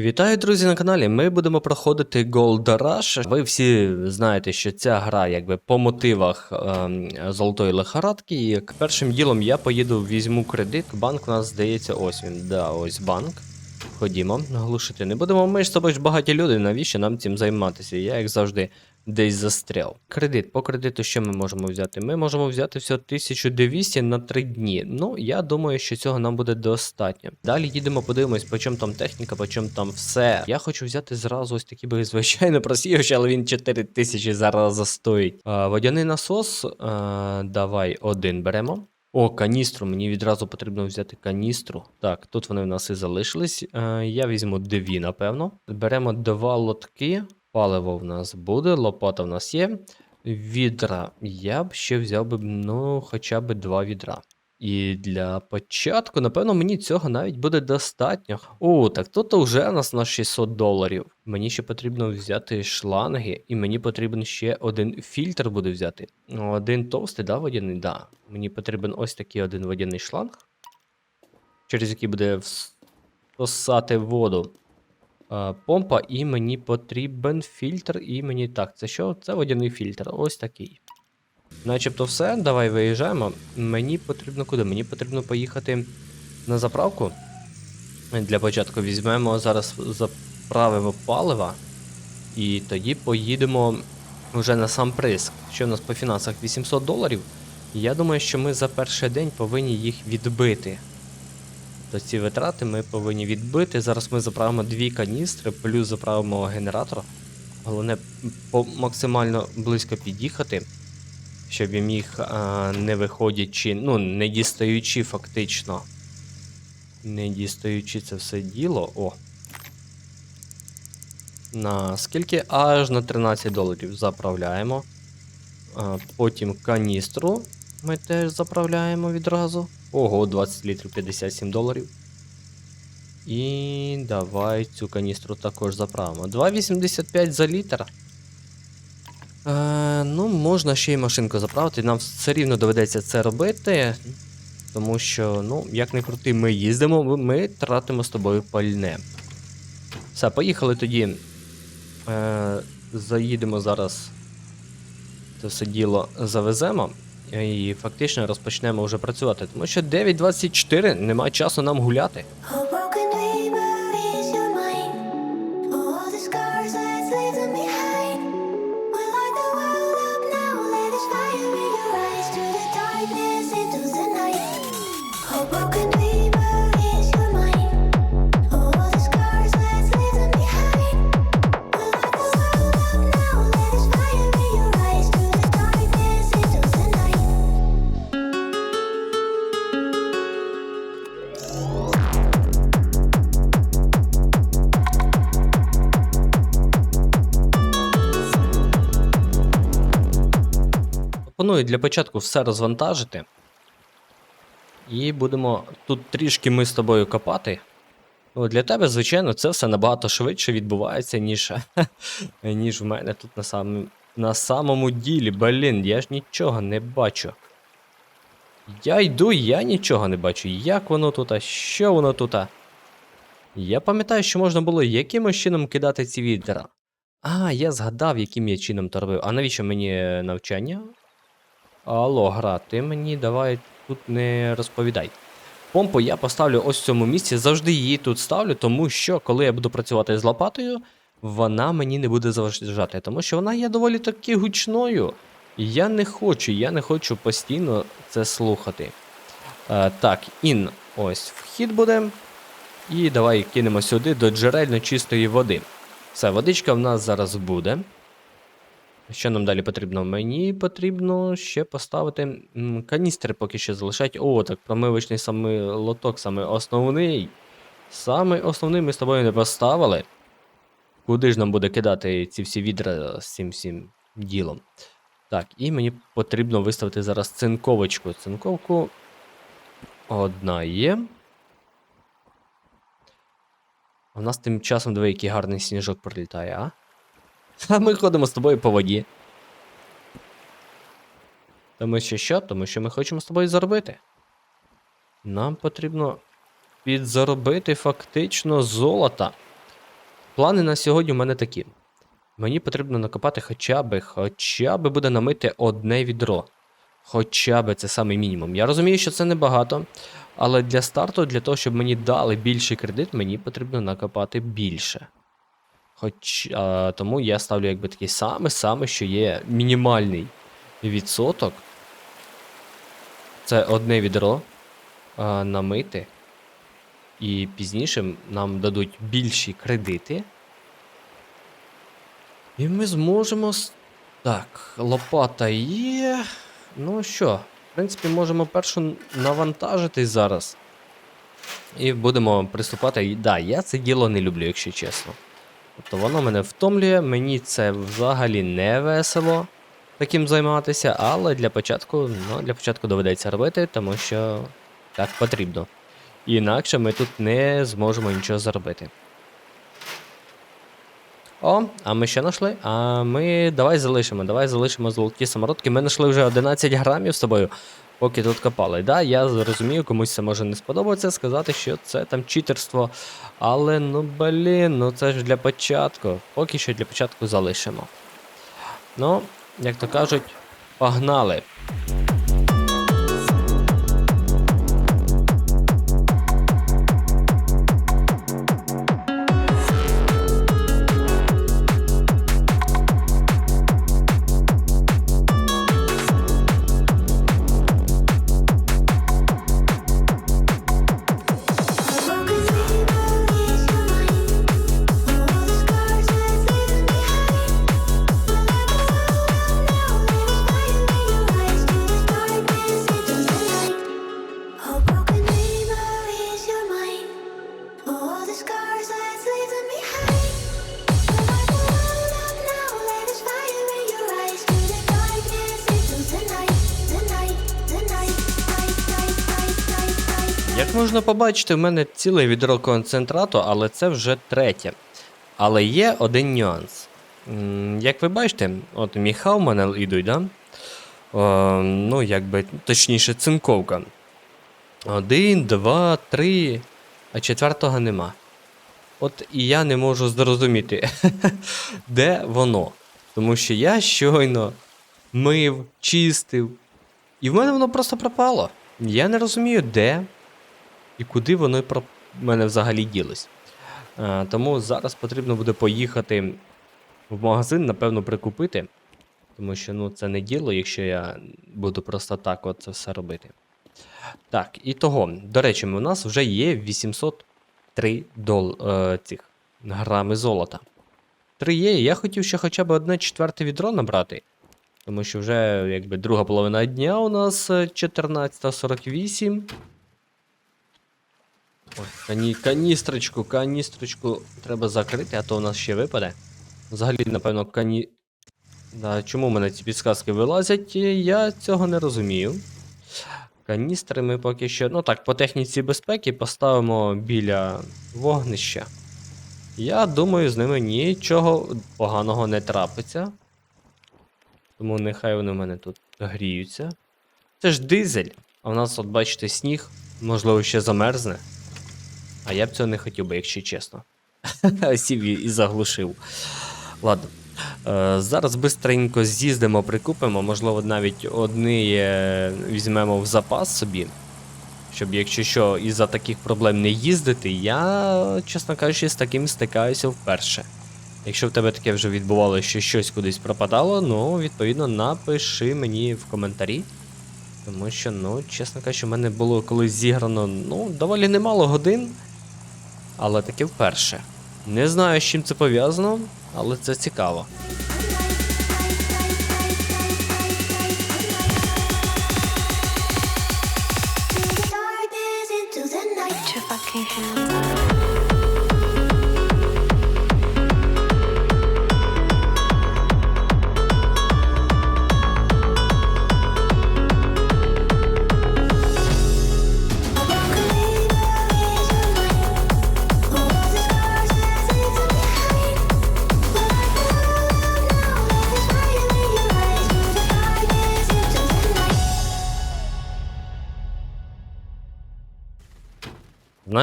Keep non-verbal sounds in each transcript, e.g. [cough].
Вітаю, друзі, на каналі. Ми будемо проходити Gold Rush. Ви всі знаєте, що ця гра якби по мотивах ем, золотої лихорадки. І першим ділом я поїду, візьму кредит. Банк у нас здається, ось він. Да, ось банк. Ходімо, глушити не будемо. Ми ж з тобою ж багаті люди, навіщо нам цим займатися? Я, як завжди, десь застряв. Кредит. По кредиту що ми можемо взяти? Ми можемо взяти всього 1200 на 3 дні. Ну, я думаю, що цього нам буде достатньо. Далі їдемо, подивимось, по чому там техніка, по чому там все. Я хочу взяти зразу ось такий би звичайно просіявши, але він 4000 зараз стоїть. А, водяний насос. А, давай один беремо. О, каністру. Мені відразу потрібно взяти каністру. Так, тут вони в нас і залишились. Е, я візьму дві, напевно. Беремо два лотки. Паливо в нас буде, лопата в нас є. Відра. Я б ще взяв би, ну, хоча б два відра. І для початку, напевно, мені цього навіть буде достатньо. О, так тут вже у нас на 600 доларів. Мені ще потрібно взяти шланги, і мені потрібен ще один фільтр буде взяти. Ну, Один товстий, да, водяний? Да. Мені потрібен ось такий один водяний шланг, через який буде всосати воду. А, помпа, і мені потрібен фільтр, і мені так. Це що? Це водяний фільтр. Ось такий. Начебто все, давай виїжджаємо. Мені потрібно куди? Мені потрібно поїхати на заправку. Для початку візьмемо зараз заправимо палива. І тоді поїдемо вже на сам приз. Що в нас по фінансах? 800 доларів. Я думаю, що ми за перший день повинні їх відбити. То ці витрати ми повинні відбити. Зараз ми заправимо дві каністри, плюс заправимо генератор. Головне по максимально близько під'їхати, щоб я міг, а, не виходячи, ну, не дістаючи фактично. Не дістаючи це все діло. О. На скільки? Аж на 13 доларів заправляємо. А, потім каністру ми теж заправляємо відразу. Ого, 20 літрів 57 доларів. І давай цю каністру також заправимо. 2,85 за літр. Е, ну, можна ще й машинку заправити. Нам все рівно доведеться це робити. Тому що, ну, як не крути, ми їздимо, ми- тратимо з тобою пальне. Все, поїхали тоді. Е, заїдемо зараз. Це все діло завеземо. І фактично розпочнемо вже працювати. Тому що 9.24 нема часу нам гуляти. Пропоную для початку все розвантажити. І будемо тут трішки ми з тобою копати. Ну, для тебе, звичайно, це все набагато швидше відбувається, ніж, [laughs] ніж в мене тут на, сам, на самому ділі. Блін, я ж нічого не бачу. Я йду, я нічого не бачу. Як воно тут, що воно тут? Я пам'ятаю, що можна було якимось чином кидати ці відра. А, я згадав, яким я чином то робив. А навіщо мені е, навчання? Алло, гра, ти мені давай тут не розповідай. Помпу я поставлю ось в цьому місці, завжди її тут ставлю, тому що коли я буду працювати з лопатою, вона мені не буде заважати, тому що вона є доволі таки гучною. Я не хочу, я не хочу постійно це слухати. Е, так, ін, ось вхід буде. І давай кинемо сюди до джерельно чистої води. Все, водичка в нас зараз буде. Що нам далі потрібно? Мені потрібно ще поставити каністри поки що залишать. О, так промивочний саме лоток, саме основний. Саме основний ми з тобою не поставили. Куди ж нам буде кидати ці всі відра з цим всім ділом? Так, і мені потрібно виставити зараз цинковочку. Цинковку одна є. У нас тим часом диви, який гарний сніжок прилітає, а? [laughs] А ми ходимо з тобою по воді. Тому що що? Тому що ми хочемо з тобою заробити. Нам потрібно підзаробити фактично золота. Плани на сьогодні у мене такі. Мені потрібно накопати хоча би, хоча би буде намити одне відро. Хоча би це самий мінімум. Я розумію, що це небагато, але для старту, для того, щоб мені дали більший кредит, мені потрібно накопати більше. Хоч а, тому я ставлю якби такий самий саме, що є мінімальний відсоток. Це одне відро а, намити. І пізніше нам дадуть більші кредити. І ми зможемо. Так, лопата є. Ну що, в принципі, можемо першу навантажитись зараз. І будемо приступати. Да, я це діло не люблю, якщо чесно. Тобто воно мене втомлює, мені це взагалі не весело таким займатися, але для початку, ну, для початку доведеться робити, тому що так потрібно. Інакше ми тут не зможемо нічого заробити. О, а ми що знайшли? А ми давай залишимо, давай залишимо золоті самородки. Ми знайшли вже 11 грамів з тобою, поки тут копали. Да, я зрозумію, комусь це може не сподобатися сказати, що це там читерство. Але ну блін, ну це ж для початку. Поки що для початку залишимо. Ну, як то кажуть, погнали. Як можна побачити, в мене ціле відро концентрату, але це вже третє. Але є один нюанс. Як ви бачите, от міха в мене йдуть, да? О, ну, якби, точніше, цинковка. Один, два, три, а четвертого нема. От і я не можу зрозуміти, [laughs] де воно. Тому що я щойно мив, чистив, і в мене воно просто пропало. Я не розумію, де і куди воно про мене взагалі ділось. Е, тому зараз потрібно буде поїхати в магазин, напевно, прикупити. Тому що ну, це не діло, якщо я буду просто так от це все робити. Так, і того, до речі, у нас вже є 803 дол, е, цих грами золота. Три є, я хотів ще хоча б одне четверте відро набрати. Тому що вже якби друга половина дня у нас е, 14.48. Ой, кані, каністрочку, каністрочку треба закрити, а то у нас ще випаде. Взагалі, напевно, кані. Да, чому в мене ці підсказки вилазять, е, я цього не розумію. Каністри ми поки що. Ну так, по техніці безпеки поставимо біля вогнища. Я думаю, з ними нічого поганого не трапиться. Тому нехай вони в мене тут гріються. Це ж дизель. А в нас, от бачите, сніг, можливо, ще замерзне. А я б цього не хотів би, якщо чесно. [laughs] Сів і заглушив. Ладно. Е, зараз бистренько з'їздимо, прикупимо, можливо, навіть одні е, візьмемо в запас собі. Щоб, якщо що, із-за таких проблем не їздити, я, чесно кажучи, з таким стикаюся вперше. Якщо в тебе таке вже відбувалося, що щось кудись пропадало, ну, відповідно, напиши мені в коментарі. Тому що, ну, чесно кажучи, в мене було колись зіграно ну, доволі немало годин, але таки вперше. Не знаю, з чим це пов'язано, але це цікаво.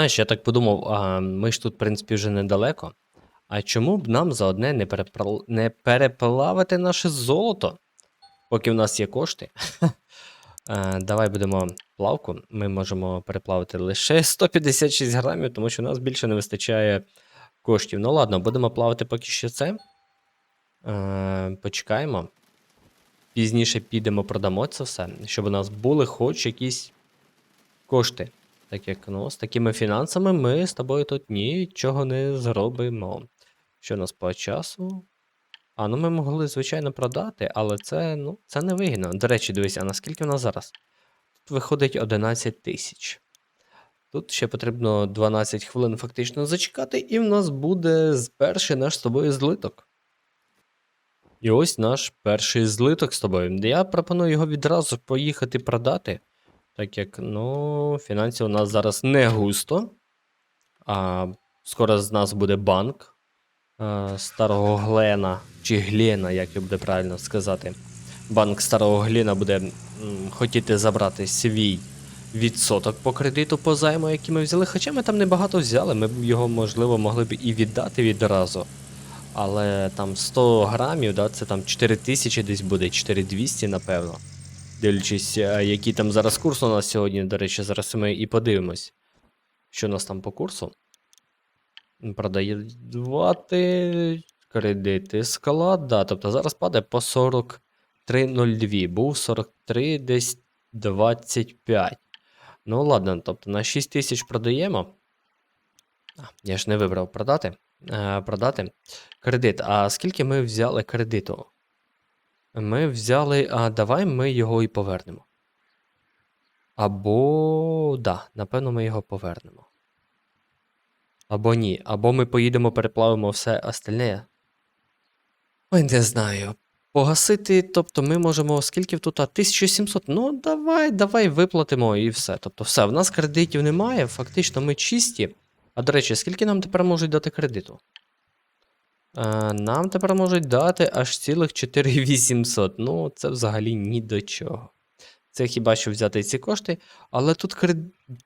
Знаєш, я так подумав, а ми ж тут, в принципі, вже недалеко. А чому б нам за одне не, перепрал... не переплавити наше золото, поки в нас є кошти? [laughs] Давай будемо плавку. Ми можемо переплавити лише [laughs] 156 грамів, тому що у нас більше не вистачає коштів. Ну ладно, будемо плавати поки що це. Почекаємо. Пізніше підемо, продамо це все, щоб у нас були хоч якісь кошти. Так як ну, з такими фінансами ми з тобою тут нічого не зробимо. Що у нас по часу? А, ну ми могли, звичайно, продати, але це, ну, це не вигідно. До речі, дивись, а наскільки в нас зараз? Тут виходить 11 тисяч. Тут ще потрібно 12 хвилин фактично зачекати, і в нас буде перший наш з тобою злиток. І ось наш перший злиток з тобою. Я пропоную його відразу поїхати продати, так як, ну, фінансів у нас зараз не густо. А скоро з нас буде банк е, старого Глена, чи Глена, як його буде правильно сказати. Банк старого Глена буде м, хотіти забрати свій відсоток по кредиту по займу, який ми взяли. Хоча ми там небагато взяли, ми б його, можливо, могли б і віддати відразу. Але там 100 грамів, да, це там 4 тисячі десь буде, 4200, напевно. Дивлячись, е, який там зараз курс у нас сьогодні, до речі, зараз ми і подивимось, що у нас там по курсу. Продавати кредити склад, да, тобто зараз падає по 43,02. Був 43 десь 25. Ну ладно, тобто на 6 тисяч продаємо. Я ж не вибрав продати. Е, продати кредит. А скільки ми взяли кредиту? Ми взяли. А давай ми його і повернемо. Або. Да, напевно, ми його повернемо. Або ні. Або ми поїдемо, переплавимо все остальне. Ой, не знаю. Погасити, тобто ми можемо, скільки тут? 1700. Ну, давай, давай виплатимо і все. Тобто, все, в нас кредитів немає, фактично ми чисті. А до речі, скільки нам тепер можуть дати кредиту? Нам тепер можуть дати аж цілих 4800. Ну, це взагалі ні до чого. Це хіба що взяти ці кошти, але тут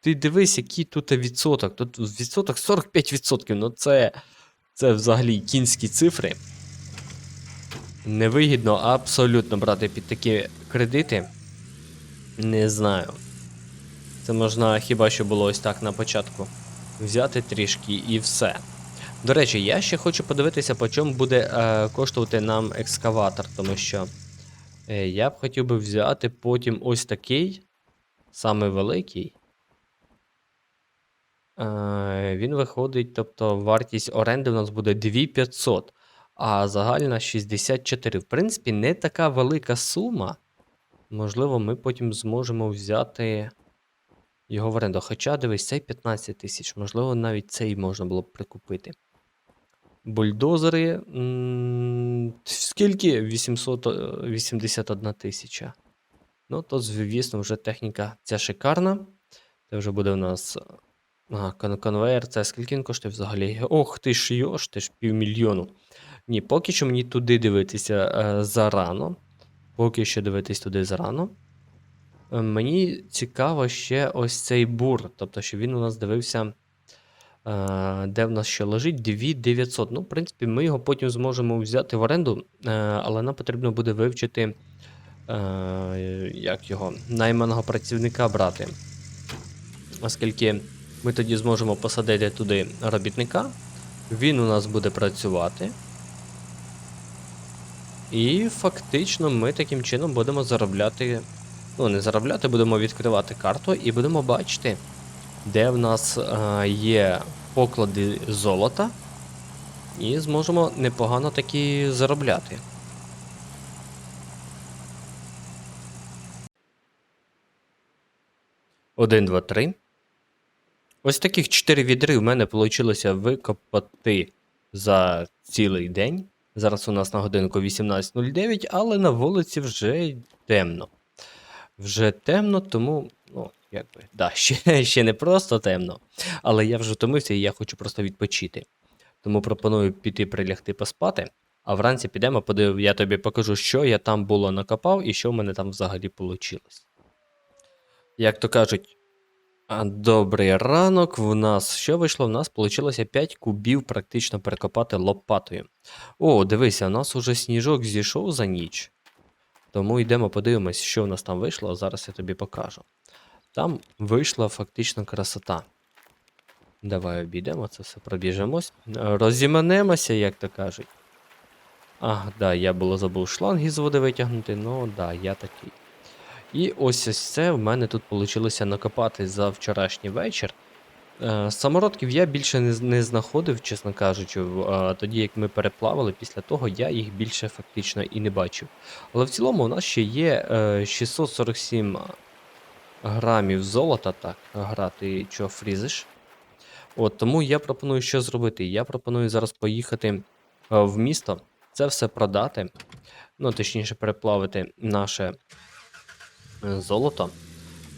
ти дивись, який тут відсоток. Тут відсоток 45%. Ну це, це взагалі кінські цифри. Невигідно абсолютно брати під такі кредити. Не знаю. Це можна хіба що було ось так на початку. Взяти трішки і все. До речі, я ще хочу подивитися, по чому буде е, коштувати нам екскаватор, тому що е, я б хотів би взяти потім ось такий, саме великий. Е, він виходить, тобто вартість оренди у нас буде 2500, а загальна 64. В принципі, не така велика сума. Можливо, ми потім зможемо взяти його в оренду. Хоча, дивись, цей 15 тисяч. Можливо, навіть цей можна було б прикупити. Бульдозери. Скільки? 881 тисяча. Ну, то, звісно, вже техніка ця шикарна. Це вже буде у нас. Ага, кон- конвейер, це скільки він коштує взагалі? Ох, ти ж йош, ти ж півмільйону. Ні, поки що мені туди дивитися е, зарано. Поки що дивитись туди зарано. Е, Мені цікаво ще ось цей бур. Тобто, що він у нас дивився, е, де в нас ще лежить 2900. Ну, в принципі, ми його потім зможемо взяти в оренду, е, але нам потрібно буде вивчити, е, як його, найманого працівника брати. Оскільки ми тоді зможемо посадити туди робітника, він у нас буде працювати. І фактично ми таким чином будемо заробляти. Ну, не заробляти, будемо відкривати карту і будемо бачити, де в нас е, є поклади золота. І зможемо непогано таки заробляти. Один, два, три. Ось таких 4 відри в мене вийшло викопати за цілий день. Зараз у нас на годинку 18.09, але на вулиці вже темно. Вже темно, тому, ну, якби, да, [laughs] ще, ще не просто темно, але я вже втомився і я хочу просто відпочити. Тому пропоную піти прилягти поспати, а вранці підемо, подив, я тобі покажу, що я там було накопав і що в мене там взагалі вийшло. Як то кажуть, Добрий ранок. В нас що вийшло? В нас вийшло 5 кубів практично перекопати лопатою. О, дивися, у нас уже сніжок зійшов за ніч. Тому йдемо подивимось, що в нас там вийшло, а зараз я тобі покажу. Там вийшла фактично красота. Давай обійдемо це все, пробіжемось. е, Розіманемося, як то кажуть. Ах, да, я було забув шланг із води витягнути, ну да, я такий. І ось ось це в мене тут вийшло накопати за вчорашній вечір. Е, Самородків я більше не, знаходив, чесно кажучи. е, Тоді як ми переплавали, після того я їх більше фактично і не бачив. Але в цілому у нас ще є е, 647 грамів золота. Так, гра, ти чого фрізиш? От тому я пропоную що зробити. Я пропоную зараз поїхати е, в місто, це все продати. Ну, точніше, переплавити наше е, золото.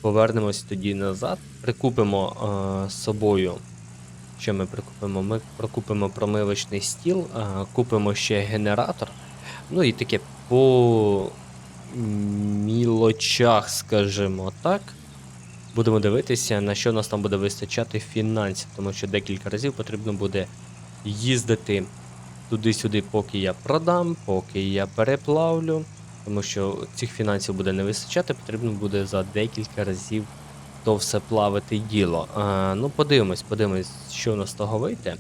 Повернемось тоді назад. Прикупимо е, з собою. Що ми прикупимо? Ми прокупимо промивочний стіл, купимо ще генератор. Ну і таке по мілочах, скажімо так. Будемо дивитися, на що нас там буде вистачати фінансів, тому що декілька разів потрібно буде їздити туди-сюди, поки я продам, поки я переплавлю. Тому що цих фінансів буде не вистачати, потрібно буде за декілька разів то все плавити діло. А, ну, подивимось, подивимось, що у нас того вийде.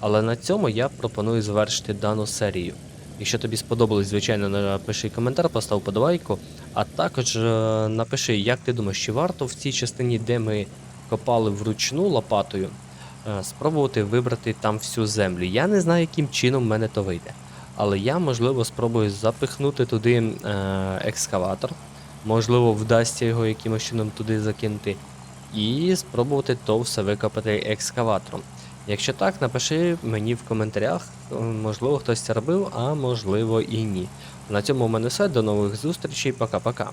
Але на цьому я пропоную завершити дану серію. Якщо тобі сподобалось, звичайно, напиши коментар, постав подобайку. А також е, напиши, як ти думаєш, чи варто в цій частині, де ми копали вручну лопатою, е, спробувати вибрати там всю землю. Я не знаю, яким чином в мене то вийде. Але я, можливо, спробую запихнути туди е, екскаватор. Можливо, вдасться його якимось чином туди закинути. І спробувати то все викопати екскаватором. Якщо так, напиши мені в коментарях, е, можливо, хтось це робив, а можливо і ні. На цьому в мене все. До нових зустрічей. Пока-пока.